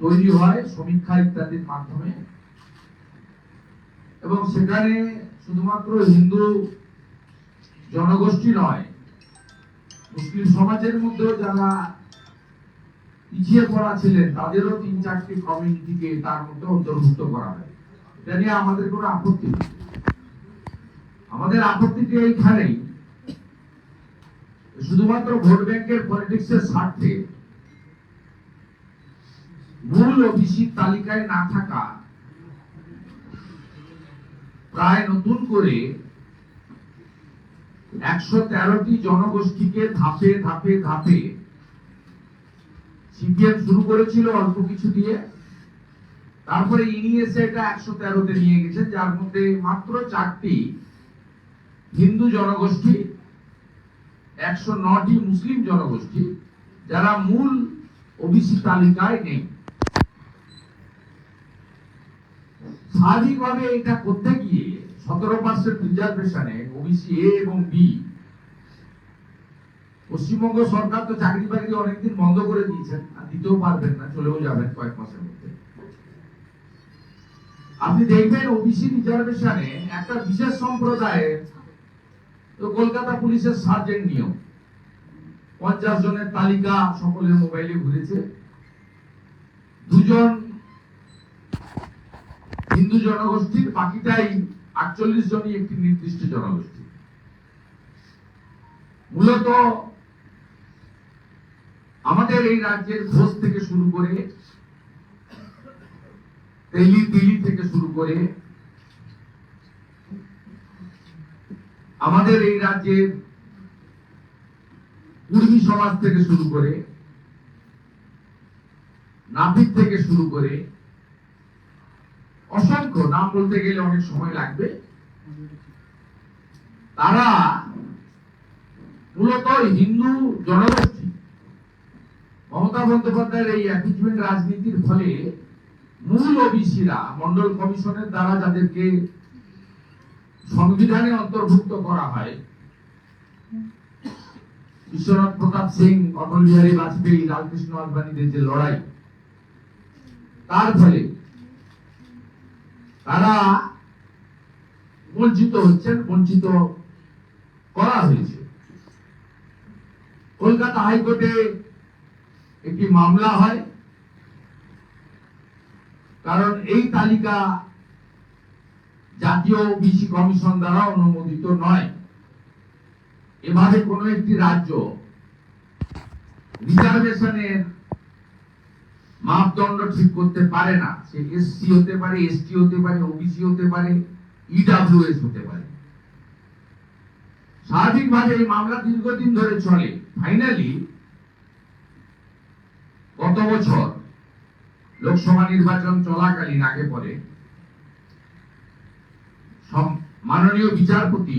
তৈরি হয় সমীক্ষা ইত্যাদির মাধ্যমে। এবং সেখানে শুধুমাত্র হিন্দু জনগোষ্ঠী নয়, মুসলিম সমাজের মধ্যেও যারা পিছিয়ে পড়া ছিলেন, তাদেরও তিন চারটি কমিউনিটিকে তার মধ্যে অন্তর্ভুক্ত করা হয়। এটা নিয়ে আমাদের কোনো আপত্তি আমাদের আপত্তিটি এইখানেই। শুধুমাত্র ভোট ব্যাংকের পলিটিক্সের স্বার্থে মূল ওবিসি তালিকায় না থাকা প্রায় নতুন করে একশো তেরোটি জনগোষ্ঠীকে ধাপে ধাপে ধাপে সিপিএম শুরু করেছিল অল্প কিছু দিয়ে। তারপরে ইনি এসে এটা একশো তেরোতে নিয়ে গেছে, যার মধ্যে মাত্র চারটি হিন্দু জনগোষ্ঠী, একশো নটি মুসলিম জনগোষ্ঠী, যারা মূল ওবিসি তালিকায় নেই। স্বাভাবিকভাবে এটা করতে গিয়ে সতেরো পার্সেন্ট রিজার্ভেশনে ওবিসি এ এবং বি, পশ্চিমবঙ্গ সরকার তো চাকরি বাকরি অনেকদিন বন্ধ করে দিয়েছেন, আর দিতেও পারবেন না, চলেও যাবেন কয়েক মাসের মধ্যে। আপনি দেখবেন ওবিসি রিজার্ভেশনে একটা বিশেষ সম্প্রদায়ের তো কলকাতা পুলিশের সার্জেন্ট নিয়ম পঞ্চাশ জনের তালিকা সকলের মোবাইলে ঘুরেছে। দুজন হিন্দু জনগোষ্ঠীর বাকিটাই আটচল্লিশ জনই একটি নির্দিষ্ট জনগোষ্ঠী। মূলত আমাদের এই রাজ্যের ঘোষ থেকে শুরু করে, তেলি দিল্লি থেকে শুরু করে, আমাদের এই রাজ্যের কুর্মী সমাজ থেকে শুরু করে, নাপিত থেকে শুরু করে নাম বলতে গেলে অনেক সময় লাগবে। তারা মূলত হিন্দু জনগোষ্ঠী। মমতা বন্দ্যোপাধ্যায়ের এই অ্যাপিচমেন্ট রাজনীতির ফলে মূল ওবিসিরা, মন্ডল কমিশনের দ্বারা যাদেরকে সংবিধানে অন্তর্ভুক্ত করা হয়, বিশ্বনাথ প্রতাপ সিং, অটল বিহারী বাজপেয়ী, লালকৃষ্ণ আদবানীদের যে লড়াই, তার ফলে তারা বঞ্চিত হচ্ছেন, বঞ্চিত করা হয়েছে। কলকাতা হাইকোর্টে একটি মামলা হয়। কারণ এই তালিকা জাতীয় ওবিসি কমিশন দ্বারা অনুমোদিত নয়। এভাবে কোন একটি রাজ্য রিজার্ভেশনের মাপদণ্ড ঠিক করতে পারে না। সে এসসি হতে পারে এসটি হতে পারে ওবিসি হতে পারে ইডাব্লিউএস হতে পারে। স্বাভাবিকভাবে এই মামলা দীর্ঘদিন ধরে চলে। ফাইনালি গত বছর লোকসভা নির্বাচন চলাকালীন, আগে পরে মাননীয় বিচারপতি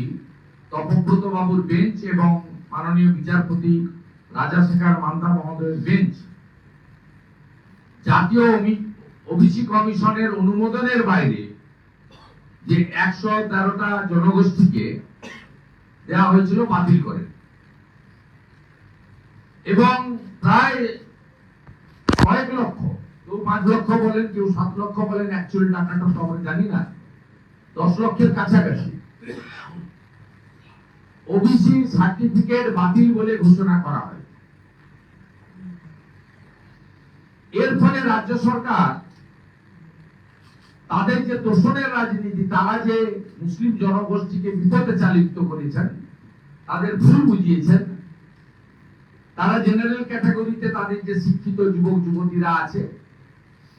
তপব্রত বাবুর বেঞ্চ এবং মাননীয় বিচারপতি রাজাশেখর মান্দা মহোদয়ের বেঞ্চ জাতীয় ওবিসি কমিশনের অনুমোদনের বাইরে যে একশো তেরোটা জনগোষ্ঠীকে দেওয়া হয়েছিল বাতিল করে। এবং প্রায় কয়েক লক্ষ, কেউ পাঁচ লক্ষ বলেন, কেউ সাত লক্ষ বলেন অ্যাকচুয়ালি টাকাটা তো জানি না, দশ লক্ষের কাছাকাছি। ওবিসি সার্টিফিকেট বাতিল বলে ঘোষণা করা হয় এর ফলে রাজ্য সরকার, তাদের যে তোষণের রাজনীতি, তারা যে মুসলিম জনগোষ্ঠীকে বিপদে চালিত করেছেন, তাদের ভুল বুঝিয়েছেন, তারা জেনারেল ক্যাটাগরিতে তাদের যে শিক্ষিত যুবক, যুবতীরা আছে,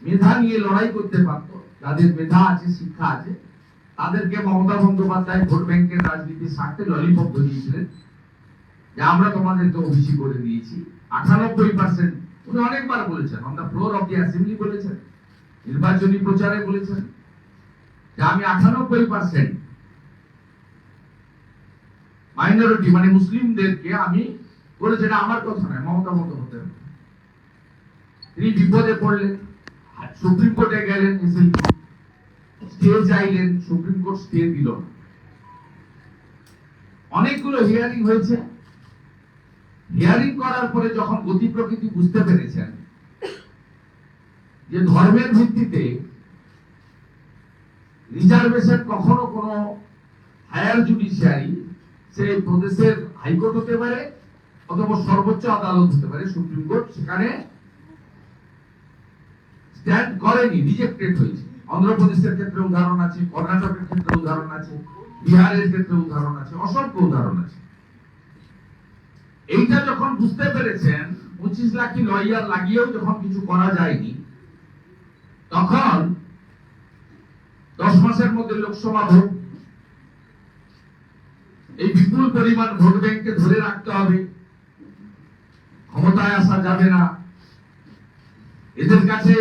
মেধা নিয়ে লড়াই করতে পারত, যাদের মেধা আছে, শিক্ষা আছে, তাদেরকে মমতা বন্দ্যোপাধ্যায় ভোট ব্যাংকের রাজনীতির স্বার্থে ললিপপ ধরিয়েছিলেন, যে আমরা তোমাদেরকে ওবিসি করে দিয়েছি। আটানব্বই পার্সেন্ট উনি অনেকবার বলেছেন on the floor of the assembly বলেছেন, নির্বাচনী প্রচারে বলেছেন যে আমি আটানব্বই পার্সেন্ট মাইনরিটি মানে মুসলিমদেরকে আমি বলেছে, এটা আমার কথা নয়, মমতা বন্দ্যোপাধ্যায় তিনি বিপদে পড়লেন, আর সুপ্রিম কোর্টে গেলেন স্টে চাইলেন, সুপ্রিম কোর্ট স্টে দিল অনেকগুলো হিয়ারিং হয়েছে। হিয়ারিং করার পরে যখন গতি প্রকৃতি বুঝতে পেরেছেন যে ধর্মের ভিত্তিতে রিজার্ভেশন কখনো কোনো হায়ার জুডিশিয়ারি সে প্রদেশের হাইকোর্ট হতে পারে অথবা সর্বোচ্চ আদালত হতে পারে, সুপ্রিম কোর্ট সেখানে স্ট্যান্ড করেনি রিজেক্টেড হয়েছে। অন্ধ্রপ্রদেশের ক্ষেত্রে উদাহরণ আছে, কর্ণাটকের ক্ষেত্রে উদাহরণ আছে, বিহারের ক্ষেত্রে উদাহরণ আছে, অসংখ্য উদাহরণ আছে। এইটা যখন বুঝতে পেরেছেন, পঁচিশ লাখি লয়ার লাগিয়েও যখন কিছু করা যায়নি, তখন দশ মাসের মধ্যে লোকসভা ভোট, এই বিপুল পরিমাণ ভোট ব্যাংককে ধরে রাখতে হবে। ক্ষমতায় আসা যাবে না। এদের কাছে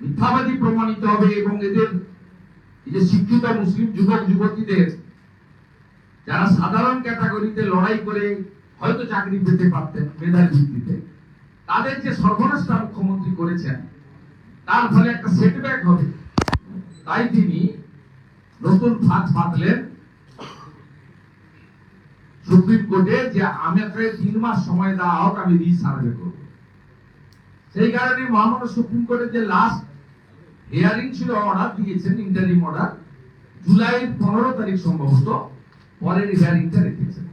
মিথ্যাবাদী প্রমাণিত হবে এবং এদের যে শিক্ষিত মুসলিম যুবক যুবতীদের যারা সাধারণ ক্যাটাগরিতে লড়াই করে হয়তো চাকরি পেতে পারতেন, মেধার ভিত্তিতে। তাদের যে সর্বনাশটা মুখ্যমন্ত্রী করেছেন, তার ফলে একটা সেটব্যাক হবে। তাই তিনি নতুন ফাঁদ পাতলেন সুপ্রিম কোর্টে যে আমাকে তিন মাস সময় দেওয়া হোক, আমি রিসার্ভে করব। সেই কারণে মহামান্য সুপ্রিম কোর্টের যে লাস্ট হিয়ারিং ছিল অর্ডার দিয়েছেন ইন্টারিম অর্ডার জুলাই পনেরো তারিখ সম্ভবত, পরের হিয়ারিংটা রেখেছেন।